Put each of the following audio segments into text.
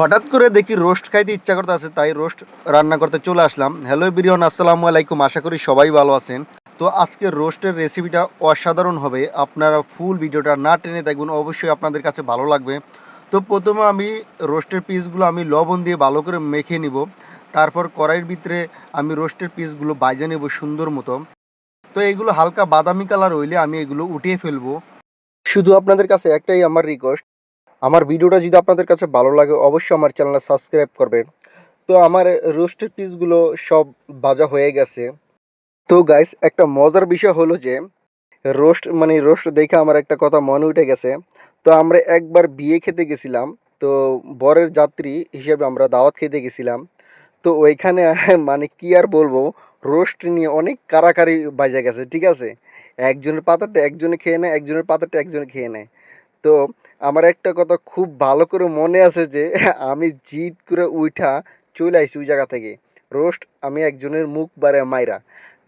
হঠাৎ করে দেখি রোস্ট খাইতে ইচ্ছা করতে আছে তাই রোস্ট রান্না করতে চলে আসলাম। হ্যালো বিরিয়ন আসসালামু আলাইকুম, আশা করি সবাই ভালো আছেন। তো আজকে রোস্টের রেসিপিটা অসাধারণ হবে। আপনারা ফুল ভিডিওটা না টেনে দেখবেন, অবশ্যই আপনাদের কাছে ভালো লাগবে। তো প্রথমে আমি রোস্টের পিসগুলো আমি লবণ দিয়ে ভালো করে মেখে নিব। তারপর কড়াইয়ের ভিতরে আমি রোস্টের পিসগুলো বাইজে নেব সুন্দর মতো। তো এগুলো হালকা বাদামি কালার হইলে আমি এগুলো উঠিয়ে ফেলব। শুধু আপনাদের কাছে একটাই আমার রিকোয়েস্ট আমার ভিডিওটা যদি আপনাদের কাছে ভালো লাগে, অবশ্যই আমার চ্যানেলটা সাবস্ক্রাইব করবেন। তো আমার রোস্টের পিসগুলো সব ভাজা হয়ে গেছে। তো গাইস একটা মজার বিষয় হলো যে, রোস্ট মানে রোস্ট দেখে আমার একটা কথা মনে উঠে গেছে। তো আমরা একবার বিয়ে খেতে গেছিলাম, তো বরের যাত্রী হিসেবে আমরা দাওয়াত খেতে গেছিলাম। তো ওইখানে মানে কি আর বলব, রোস্ট নিয়ে অনেক কারাকারি বাজে গেছে, ঠিক আছে? একজনের পাতাটা একজনে খেয়ে নেয়, একজনের পাতাটা একজনে খেয়ে নেয়। তো আমার একটা কথা খুব ভালো করে মনে আছে যে আমি জিদ করে উঠা চলে আইসি ওই জায়গা থেকে। রোস্ট আমি একজনের মুখ বারে মাইরা।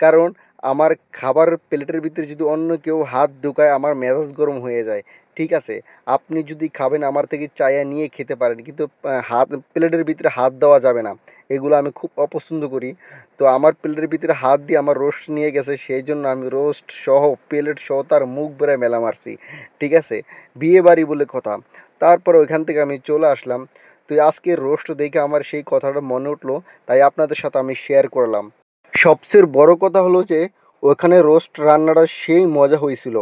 কারণ আমার খাবার প্লেটের ভিতরে যদি অন্য কেউ হাত ঢুকায়, আমার মেজাজ গরম হয়ে যায়। ঠিক আছে, আপনি যদি খাবেন, আমার থেকে চায়া নিয়ে খেতে পারেন। কিন্তু হাত, প্লেটের ভিতরে হাত দেওয়া যাবে না। এগুলো আমি খুব অপছন্দ করি। তো আমার প্লেটের ভিতরে হাত দিয়ে আমার রোস্ট নিয়ে গেছে, সেই জন্য আমি রোস্ট সহ, প্লেট সহ তার মুখ বেড়ে মেলা মারছি। ঠিক আছে? বিয়ে বাড়ি বলে কথা। তারপর ওইখান থেকে আমি চলে আসলাম। তো আজকে রোস্ট দেখে আমার সেই কথাটা মনে উঠল, তাই আপনাদের সাথে আমি শেয়ার করলাম। সবচেয়ে বড় কথা হলো যে, ওখানে রোস্ট রান্নাটা সেই মজা হয়েছিল।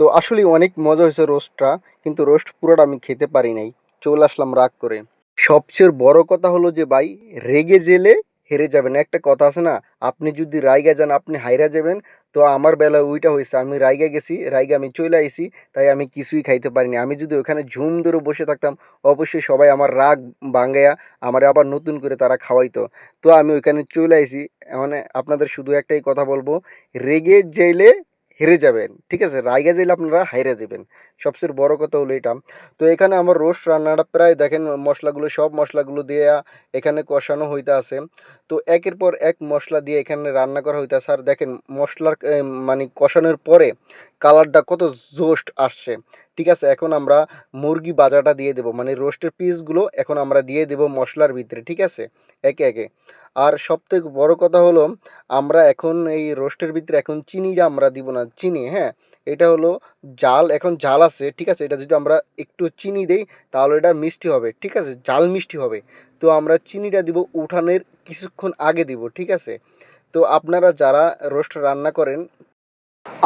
তো আসলে অনেক মজা হয়েছে রোস্টটা, কিন্তু রোস্ট পুরোটা আমি খেতে পারি নাই। চলে আসলাম রাগ করে। সবচেয়ে বড় কথা হলো যে ভাই, রেগে জেলে হেরে যাবেন। একটা কথা আছে না, আপনি যদি রাইগা যান, আপনি হাইরা যাবেন। তো আমার বেলা ওইটা হয়েছে, আমি রাইগা গেছি, রাইগা আমি চলে আইছি, তাই আমি কিছুই খাইতে পারিনি। আমি যদি ওখানে ঝুম ধরে বসে থাকতাম, অবশ্যই সবাই আমার রাগ ভাঙ্গাইয়া আমার আবার নতুন করে তারা খাওয়াইতো। তো আমি ওইখানে চলে আইছি। মানে আপনাদের শুধু একটাই কথা বলব, রেগে জেলে হেরে যাবেন, ঠিক আছে? রাইগা জেলে আপনারা হাইরে যাবেন। সবচেয়ে বড় কথা হলো এটা। তো এখানে আমার রোস্ট রান্নাটা প্রায় দেখেন মশলাগুলো, সব মশলাগুলো দিয়ে এখানে কষানো হইতে আছে। তো একের পর এক মশলা দিয়ে এখানে রান্না করা হইতেছে আর দেখেন মশলার মানে কষানোর পরে কালারটা কত জোস্ট আসছে। ঠিক আছে? এখন আমরা মুরগি বাজাটা দিয়ে দেবো। মানে রোস্টের পিসগুলো এখন আমরা দিয়ে দেবো মশলার ভিতরে, ঠিক আছে? একে একে। আর সবথেকে বড় কথা হলো, আমরা এখন এই রোস্টের ভিতরে এখন চিনিটা আমরা দিব না, চিনি হ্যাঁ? এটা হলো জাল, এখন জাল আছে, ঠিক আছে? এটা যদি আমরা একটু চিনি দেই, তাহলে এটা মিষ্টি হবে, ঠিক আছে? জাল মিষ্টি হবে। তো আমরা চিনিটা দিব উঠানের কিছুক্ষণ আগে দিব, ঠিক আছে? তো আপনারা যারা রোস্ট রান্না করেন,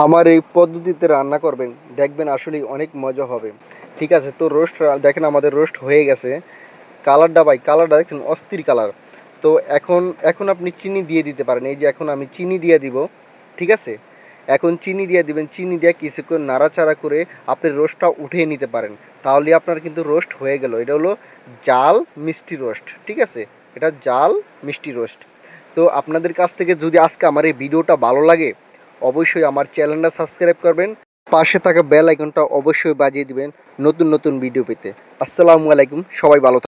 আমার এই পদ্ধতিতে রান্না করবেন, দেখবেন আসলেই অনেক মজা হবে, ঠিক আছে? তো রোস্ট, দেখেন আমাদের রোস্ট হয়ে গেছে, কালারটা ভাই, কালারটা দেখছেন অস্থির কালার। তো এখন এখন আপনি চিনি দিয়ে দিতে পারেন। এই যে এখন আমি চিনি দিয়ে দিব, ঠিক আছে? এখন চিনি দিয়ে দিবেন, চিনি দিয়ে কিছুক্ষণ নাড়াচাড়া করে আপনি রোস্টটা উঠিয়ে নিতে পারেন। তাহলে আপনার কিন্তু রোস্ট হয়ে গেল। এটা হলো জাল মিষ্টি রোস্ট, ঠিক আছে? এটা জাল মিষ্টি রোস্ট। তো আপনাদের কাছ থেকে যদি আজকে আমার এই ভিডিওটা ভালো লাগে, অবশ্যই আমার চ্যানেলটা সাবস্ক্রাইব করবেন। পাশে থাকা বেল আইকনটা অবশ্যই বাজিয়ে দিবেন নতুন নতুন ভিডিও পেতে। আসসালামু আলাইকুম, সবাই ভালো।